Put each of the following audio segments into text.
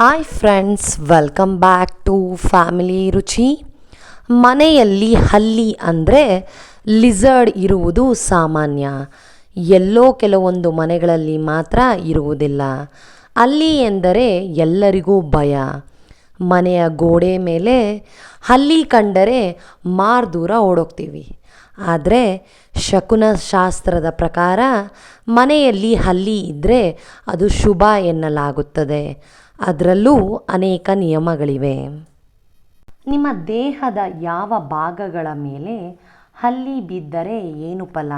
Hi friends welcome back to family ರುಚಿ ಮನೆಯಲ್ಲಿ ಹಲ್ಲಿ ಅಂದರೆ ಲಿಝರ್ಡ್ ಇರುವುದು ಸಾಮಾನ್ಯ. ಎಲ್ಲೋ ಕೆಲವೊಂದು ಮನೆಗಳಲ್ಲಿ ಮಾತ್ರ ಇರುವುದಿಲ್ಲ. ಅಲ್ಲಿ ಎಂದರೆ ಎಲ್ಲರಿಗೂ ಭಯ. ಮನೆಯ ಗೋಡೆ ಮೇಲೆ ಹಲ್ಲಿ ಕಂಡರೆ ಮಾರು ದೂರ ಓಡೋಗ್ತೀವಿ. ಆದರೆ ಶಕುನ ಶಾಸ್ತ್ರದ ಪ್ರಕಾರ ಮನೆಯಲ್ಲಿ ಹಲ್ಲಿ ಇದ್ದರೆ ಅದು ಶುಭ ಎನ್ನಲಾಗುತ್ತದೆ. ಅದರಲ್ಲೂ ಅನೇಕ ನಿಯಮಗಳಿವೆ. ನಿಮ್ಮ ದೇಹದ ಯಾವ ಭಾಗಗಳ ಮೇಲೆ ಹಲ್ಲಿ ಬಿದ್ದರೆ ಏನು ಫಲ?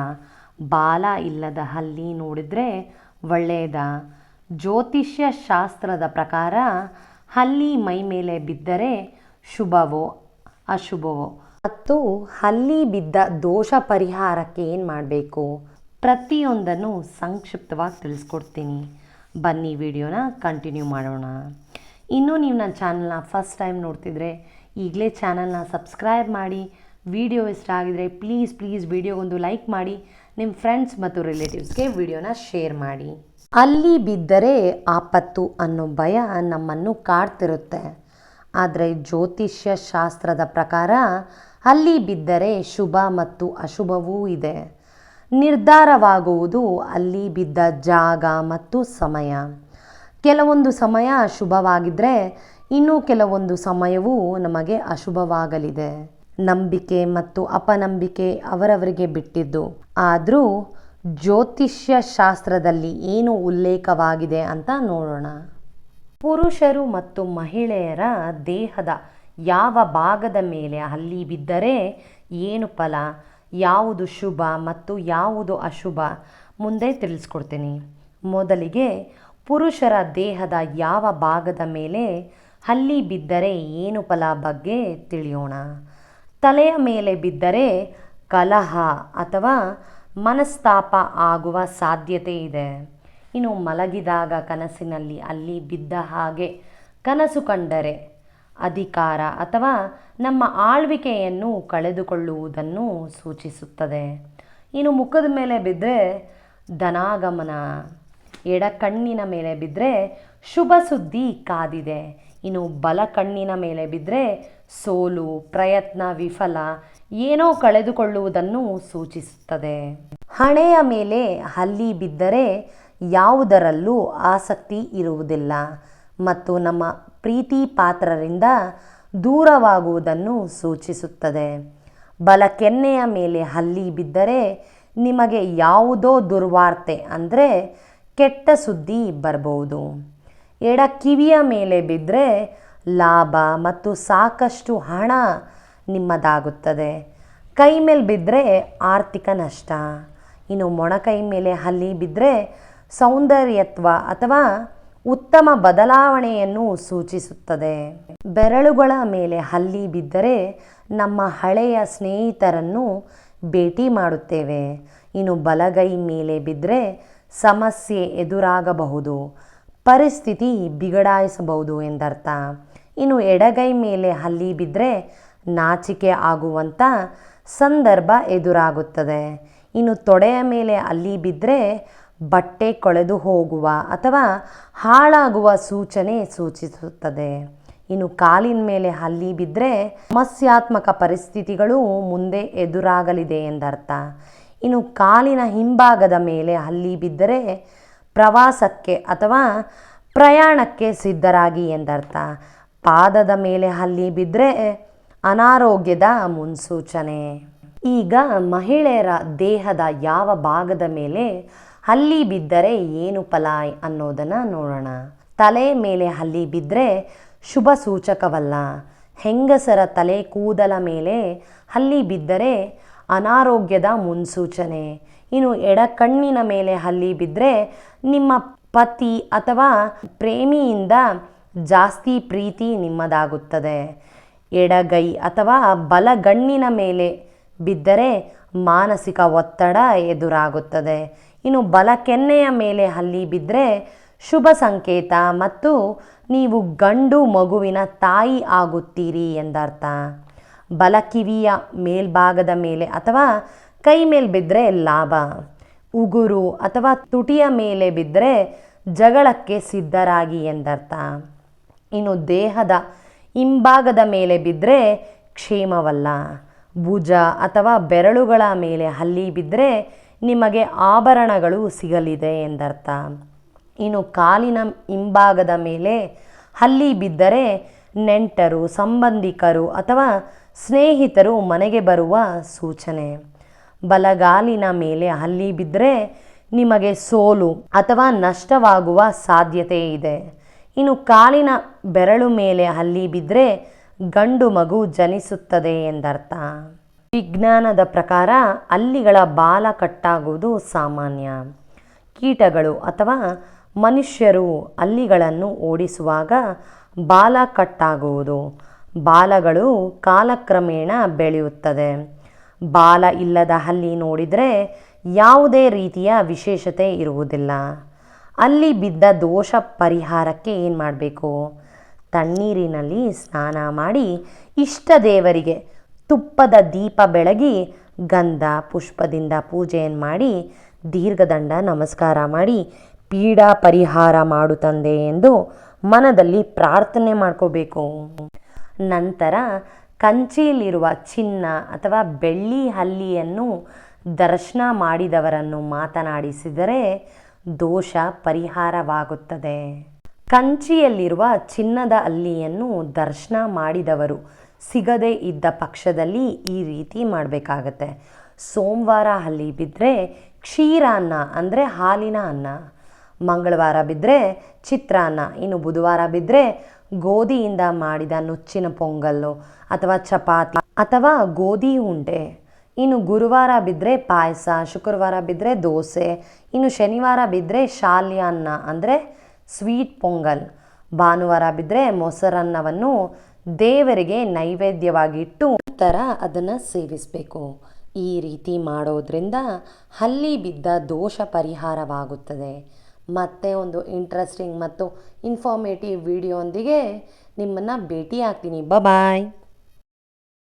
ಬಾಲ ಇಲ್ಲದ ಹಲ್ಲಿ ನೋಡಿದರೆ ಒಳ್ಳೆಯದ? ಜ್ಯೋತಿಷ್ಯ ಶಾಸ್ತ್ರದ ಪ್ರಕಾರ ಹಲ್ಲಿ ಮೈ ಮೇಲೆ ಬಿದ್ದರೆ ಶುಭವೋ ಅಶುಭವೋ? ಮತ್ತು ಹಲ್ಲಿ ಬಿದ್ದ ದೋಷ ಪರಿಹಾರಕ್ಕೆ ಏನು ಮಾಡಬೇಕು? ಪ್ರತಿಯೊಂದನ್ನು ಸಂಕ್ಷಿಪ್ತವಾಗಿ ತಿಳಿಸ್ಕೊಡ್ತೀನಿ. ಬನ್ನಿ ವಿಡಿಯೋನ ಕಂಟಿನ್ಯೂ ಮಾಡೋಣ. ಇನ್ನೂ ನೀವು ನನ್ನ ಚಾನಲ್ನ ಫಸ್ಟ್ ಟೈಮ್ ನೋಡ್ತಿದ್ರೆ, ಈಗಲೇ ಚಾನಲ್ನ ಸಬ್ಸ್ಕ್ರೈಬ್ ಮಾಡಿ, ವಿಡಿಯೋ ಇಷ್ಟ ಆಗಿದರೆ ಪ್ಲೀಸ್ ಪ್ಲೀಸ್ ವಿಡಿಯೋಗೊಂದು ಲೈಕ್ ಮಾಡಿ ನಿಮ್ಮ ಫ್ರೆಂಡ್ಸ್ ಮತ್ತು ರಿಲೇಟಿವ್ಸ್ಗೆ ವಿಡಿಯೋನ ಶೇರ್ ಮಾಡಿ. ಅಲ್ಲಿ ಬಿದ್ದರೆ ಆಪತ್ತು ಅನ್ನೋ ಭಯ ನಮ್ಮನ್ನು ಕಾಡ್ತಿರುತ್ತೆ. ಆದರೆ ಜ್ಯೋತಿಷ್ಯ ಶಾಸ್ತ್ರದ ಪ್ರಕಾರ ಅಲ್ಲಿ ಬಿದ್ದರೆ ಶುಭ ಮತ್ತು ಅಶುಭವೂ ಇದೆ. ನಿರ್ಧಾರವಾಗುವುದು ಅಲ್ಲಿ ಬಿದ್ದ ಜಾಗ ಮತ್ತು ಸಮಯ. ಕೆಲವೊಂದು ಸಮಯ ಶುಭವಾಗಿದ್ದರೆ ಇನ್ನೂ ಕೆಲವೊಂದು ಸಮಯವು ನಮಗೆ ಅಶುಭವಾಗಲಿದೆ. ನಂಬಿಕೆ ಮತ್ತು ಅಪನಂಬಿಕೆ ಅವರವರಿಗೆ ಬಿಟ್ಟಿದ್ದು. ಆದರೂ ಜ್ಯೋತಿಷ್ಯ ಶಾಸ್ತ್ರದಲ್ಲಿ ಏನು ಉಲ್ಲೇಖವಾಗಿದೆ ಅಂತ ನೋಡೋಣ. ಪುರುಷರು ಮತ್ತು ಮಹಿಳೆಯರ ದೇಹದ ಯಾವ ಭಾಗದ ಮೇಲೆ ಅಲ್ಲಿ ಬಿದ್ದರೆ ಏನು ಫಲ? ಯಾವುದು ಶುಭ ಮತ್ತು ಯಾವುದು ಅಶುಭ ಮುಂದೆ ತಿಳಿಸ್ಕೊಡ್ತೀನಿ. ಮೊದಲಿಗೆ ಪುರುಷರ ದೇಹದ ಯಾವ ಭಾಗದ ಮೇಲೆ ಹಲ್ಲಿ ಬಿದ್ದರೆ ಏನು ಫಲ ಬಗ್ಗೆ ತಿಳಿಯೋಣ. ತಲೆಯ ಮೇಲೆ ಬಿದ್ದರೆ ಕಲಹ ಅಥವಾ ಮನಸ್ತಾಪ ಆಗುವ ಸಾಧ್ಯತೆ ಇದೆ. ಇನ್ನು ಮಲಗಿದಾಗ ಕನಸಿನಲ್ಲಿ ಅಲ್ಲಿ ಬಿದ್ದ ಹಾಗೆ ಕನಸು ಕಂಡರೆ ಅಧಿಕಾರ ಅಥವಾ ನಮ್ಮ ಆಳ್ವಿಕೆಯನ್ನು ಕಳೆದುಕೊಳ್ಳುವುದನ್ನು ಸೂಚಿಸುತ್ತದೆ. ಇನ್ನು ಮುಖದ ಮೇಲೆ ಬಿದ್ದರೆ ಧನಾಗಮನ ಎಡ ಕಣ್ಣಿನ ಮೇಲೆ ಬಿದ್ದರೆ ಶುಭ ಸುದ್ದಿ ಕಾದಿದೆ. ಇನ್ನು ಬಲ ಕಣ್ಣಿನ ಮೇಲೆ ಬಿದ್ದರೆ ಸೋಲು, ಪ್ರಯತ್ನ, ವಿಫಲ ಏನೋ ಕಳೆದುಕೊಳ್ಳುವುದನ್ನು ಸೂಚಿಸುತ್ತದೆ. ಹಣೆಯ ಮೇಲೆ ಹಲ್ಲಿ ಬಿದ್ದರೆ ಯಾವುದರಲ್ಲೂ ಆಸಕ್ತಿ ಇರುವುದಿಲ್ಲ. ಮತ್ತು ನಮ್ಮ ಪ್ರೀತಿ ಪಾತ್ರರಿಂದ ದೂರವಾಗುವುದನ್ನು ಸೂಚಿಸುತ್ತದೆ. ಬಲ ಕೆನ್ನೆಯ ಮೇಲೆ ಹಲ್ಲಿ ಬಿದ್ದರೆ ನಿಮಗೆ ಯಾವುದೋ ದುರ್ವಾರ್ತೆ ಅಂದರೆ ಕೆಟ್ಟ ಸುದ್ದಿ ಬರಬಹುದು ಎಡ ಕಿವಿಯ ಮೇಲೆ ಬಿದ್ದರೆ ಲಾಭ ಮತ್ತು ಸಾಕಷ್ಟು ಹಣ ನಿಮ್ಮದಾಗುತ್ತದೆ. ಕೈ ಮೇಲೆ ಬಿದ್ದರೆ ಆರ್ಥಿಕ ನಷ್ಟ. ಇನ್ನು ಮೊಣಕೈ ಮೇಲೆ ಹಲ್ಲಿ ಬಿದ್ದರೆ ಸೌಂದರ್ಯತ್ವ ಅಥವಾ ಉತ್ತಮ ಬದಲಾವಣೆಯನ್ನು ಸೂಚಿಸುತ್ತದೆ. ಬೆರಳುಗಳ ಮೇಲೆ ಹಲ್ಲಿ ಬಿದ್ದರೆ ನಮ್ಮ ಹಳೆಯ ಸ್ನೇಹಿತರನ್ನು ಭೇಟಿ ಮಾಡುತ್ತೇವೆ. ಇನ್ನು ಬಲಗೈ ಮೇಲೆ ಬಿದ್ದರೆ ಸಮಸ್ಯೆ ಎದುರಾಗಬಹುದು. ಪರಿಸ್ಥಿತಿ ಬಿಗಡಾಯಿಸಬಹುದು ಎಂದರ್ಥ. ಇನ್ನು ಎಡಗೈ ಮೇಲೆ ಹಲ್ಲಿ ಬಿದ್ದರೆ ನಾಚಿಕೆ ಆಗುವಂಥ ಸಂದರ್ಭ ಎದುರಾಗುತ್ತದೆ. ಇನ್ನು ತೊಡೆಯ ಮೇಲೆ ಅಲ್ಲಿ ಬಿದ್ದರೆ ಬಟ್ಟೆ ಕೊಳೆದು ಹೋಗುವ ಅಥವಾ ಹಾಳಾಗುವ ಸೂಚನೆ ಸೂಚಿಸುತ್ತದೆ. ಇನ್ನು ಕಾಲಿನ ಮೇಲೆ ಹಲ್ಲಿ ಬಿದ್ದರೆ ಸಮಸ್ಯಾತ್ಮಕ ಪರಿಸ್ಥಿತಿಗಳು ಮುಂದೆ ಎದುರಾಗಲಿದೆ ಎಂದರ್ಥ. ಇನ್ನು ಕಾಲಿನ ಹಿಂಭಾಗದ ಮೇಲೆ ಹಲ್ಲಿ ಬಿದ್ದರೆ ಪ್ರವಾಸಕ್ಕೆ ಅಥವಾ ಪ್ರಯಾಣಕ್ಕೆ ಸಿದ್ಧರಾಗಿ ಎಂದರ್ಥ. ಪಾದದ ಮೇಲೆ ಹಲ್ಲಿ ಬಿದ್ದರೆ ಅನಾರೋಗ್ಯದ ಮುನ್ಸೂಚನೆ. ಈಗ ಮಹಿಳೆಯರ ದೇಹದ ಯಾವ ಭಾಗದ ಮೇಲೆ ಹಲ್ಲಿ ಬಿದ್ದರೆ ಏನು ಫಲ ಅನ್ನೋದನ್ನು ನೋಡೋಣ. ತಲೆ ಮೇಲೆ ಹಲ್ಲಿ ಬಿದ್ದರೆ ಶುಭ ಸೂಚಕವಲ್ಲ. ಹೆಂಗಸರ ತಲೆ ಕೂದಲ ಮೇಲೆ ಹಲ್ಲಿ ಬಿದ್ದರೆ ಅನಾರೋಗ್ಯದ ಮುನ್ಸೂಚನೆ. ಇನ್ನು ಎಡ ಕಣ್ಣಿನ ಮೇಲೆ ಹಲ್ಲಿ ಬಿದ್ದರೆ ನಿಮ್ಮ ಪತಿ ಅಥವಾ ಪ್ರೇಮಿಯಿಂದ ಜಾಸ್ತಿ ಪ್ರೀತಿ ನಿಮ್ಮದಾಗುತ್ತದೆ. ಎಡಗೈ ಅಥವಾ ಬಲಗಣ್ಣಿನ ಮೇಲೆ ಬಿದ್ದರೆ ಮಾನಸಿಕ ಒತ್ತಡ ಎದುರಾಗುತ್ತದೆ. ಇನ್ನು ಬಲ ಕೆನ್ನೆಯ ಮೇಲೆ ಹಲ್ಲಿ ಬಿದ್ದರೆ ಶುಭ ಸಂಕೇತ ಮತ್ತು ನೀವು ಗಂಡು ಮಗುವಿನ ತಾಯಿ ಆಗುತ್ತೀರಿ ಎಂದರ್ಥ. ಬಲ ಕಿವಿಯ ಮೇಲ್ಭಾಗದ ಮೇಲೆ ಅಥವಾ ಕೈ ಮೇಲೆ ಬಿದ್ದರೆ ಲಾಭ. ಉಗುರು ಅಥವಾ ತುಟಿಯ ಮೇಲೆ ಬಿದ್ದರೆ ಜಗಳಕ್ಕೆ ಸಿದ್ಧರಾಗಿ ಎಂದರ್ಥ. ಇನ್ನು ದೇಹದ ಹಿಂಭಾಗದ ಮೇಲೆ ಬಿದ್ದರೆ ಕ್ಷೇಮವಲ್ಲ. ಭುಜ ಅಥವಾ ಬೆರಳುಗಳ ಮೇಲೆ ಹಲ್ಲಿ ಬಿದ್ದರೆ ನಿಮಗೆ ಆಭರಣಗಳು ಸಿಗಲಿದೆ ಎಂದರ್ಥ. ಇನ್ನು ಕಾಲಿನ ಹಿಂಭಾಗದ ಮೇಲೆ ಹಲ್ಲಿ ಬಿದ್ದರೆ ನೆಂಟರು, ಸಂಬಂಧಿಕರು ಅಥವಾ ಸ್ನೇಹಿತರು ಮನೆಗೆ ಬರುವ ಸೂಚನೆ. ಬಲಗಾಲಿನ ಮೇಲೆ ಹಲ್ಲಿ ಬಿದ್ದರೆ ನಿಮಗೆ ಸೋಲು ಅಥವಾ ನಷ್ಟವಾಗುವ ಸಾಧ್ಯತೆ ಇದೆ. ಇನ್ನು ಕಾಲಿನ ಬೆರಳು ಮೇಲೆ ಹಲ್ಲಿ ಬಿದ್ದರೆ ಗಂಡು ಮಗು ಜನಿಸುತ್ತದೆ ಎಂದರ್ಥ. ವಿಜ್ಞಾನದ ಪ್ರಕಾರ ಅಲ್ಲಿಗಳ ಬಾಲ ಕಟ್ಟಾಗುವುದು ಸಾಮಾನ್ಯ. ಕೀಟಗಳು ಅಥವಾ ಮನುಷ್ಯರು ಅಲ್ಲಿಗಳನ್ನು ಓಡಿಸುವಾಗ ಬಾಲ ಕಟ್ಟಾಗುವುದು. ಬಾಲಗಳು ಕಾಲಕ್ರಮೇಣ ಬೆಳೆಯುತ್ತದೆ. ಬಾಲ ಇಲ್ಲದ ಹಲ್ಲಿ ನೋಡಿದರೆ ಯಾವುದೇ ರೀತಿಯ ವಿಶೇಷತೆ ಇರುವುದಿಲ್ಲ. ಅಲ್ಲಿ ಬಿದ್ದ ದೋಷ ಪರಿಹಾರಕ್ಕೆ ಏನು ಮಾಡಬೇಕು ತಣ್ಣೀರಿನಲ್ಲಿ ಸ್ನಾನ ಮಾಡಿ ಇಷ್ಟ ದೇವರಿಗೆ ತುಪ್ಪದ ದೀಪ ಬೆಳಗಿ ಗಂಧ ಪುಷ್ಪದಿಂದ ಪೂಜೆಯನ್ನು ಮಾಡಿ ದೀರ್ಘದಂಡ ನಮಸ್ಕಾರ ಮಾಡಿ ಪೀಡಾ ಪರಿಹಾರ ಮಾಡು ತಂದೆ ಎಂದು ಮನದಲ್ಲಿ ಪ್ರಾರ್ಥನೆ ಮಾಡ್ಕೋಬೇಕು. ನಂತರ ಕಂಚಿಯಲ್ಲಿರುವ ಚಿನ್ನ ಅಥವಾ ಬೆಳ್ಳಿ ಹಲ್ಲಿಯನ್ನು ದರ್ಶನ ಮಾಡಿದವರನ್ನು ಮಾತನಾಡಿಸಿದರೆ ದೋಷ ಪರಿಹಾರವಾಗುತ್ತದೆ. ಕಂಚಿಯಲ್ಲಿರುವ ಚಿನ್ನದ ಅಲ್ಲಿಯನ್ನು ದರ್ಶನ ಮಾಡಿದವರು. ಸಿಗದೇ ಇದ್ದ ಪಕ್ಷದಲ್ಲಿ ಈ ರೀತಿ ಮಾಡಬೇಕಾಗತ್ತೆ. ಸೋಮವಾರ ಅಲ್ಲಿ ಬಿದ್ದರೆ ಕ್ಷೀರಾನ್ನ ಅಂದರೆ ಹಾಲಿನ ಅನ್ನ. ಮಂಗಳವಾರ ಬಿದ್ದರೆ ಚಿತ್ರಾನ್ನ ಇನ್ನು ಬುಧವಾರ ಬಿದ್ದರೆ ಗೋಧಿಯಿಂದ ಮಾಡಿದ ನುಚ್ಚಿನ ಪೊಂಗಲ್ಲು ಅಥವಾ ಚಪಾತಿ ಅಥವಾ ಗೋಧಿ ಉಂಡೆ. ಇನ್ನು ಗುರುವಾರ ಬಿದ್ದರೆ ಪಾಯಸ, ಶುಕ್ರವಾರ ಬಿದ್ದರೆ ದೋಸೆ, ಇನ್ನು ಶನಿವಾರ ಬಿದ್ದರೆ ಶಾಲ್ಯಾನ್ನ ಅಂದರೆ ಸ್ವೀಟ್ ಪೊಂಗಲ್. ಭಾನುವಾರ ಬಿದ್ದರೆ ಮೊಸರನ್ನವನ್ನು ದೇವರಿಗೆ ನೈವೇದ್ಯವಾಗಿಟ್ಟು ನಂತರ ಅದನ್ನು ಸೇವಿಸಬೇಕು. ಈ ರೀತಿ ಮಾಡೋದ್ರಿಂದ ಹಲ್ಲಿ ಬಿದ್ದ ದೋಷ ಪರಿಹಾರವಾಗುತ್ತದೆ. ಮತ್ತೆ ಒಂದು ಇಂಟ್ರೆಸ್ಟಿಂಗ್ ಮತ್ತು ಇನ್ಫಾರ್ಮೇಟಿವ್ ವಿಡಿಯೋಂದಿಗೆ ನಿಮ್ಮನ್ನು ಭೇಟಿ ಆಗ್ತೀನಿ ಬಾಯ್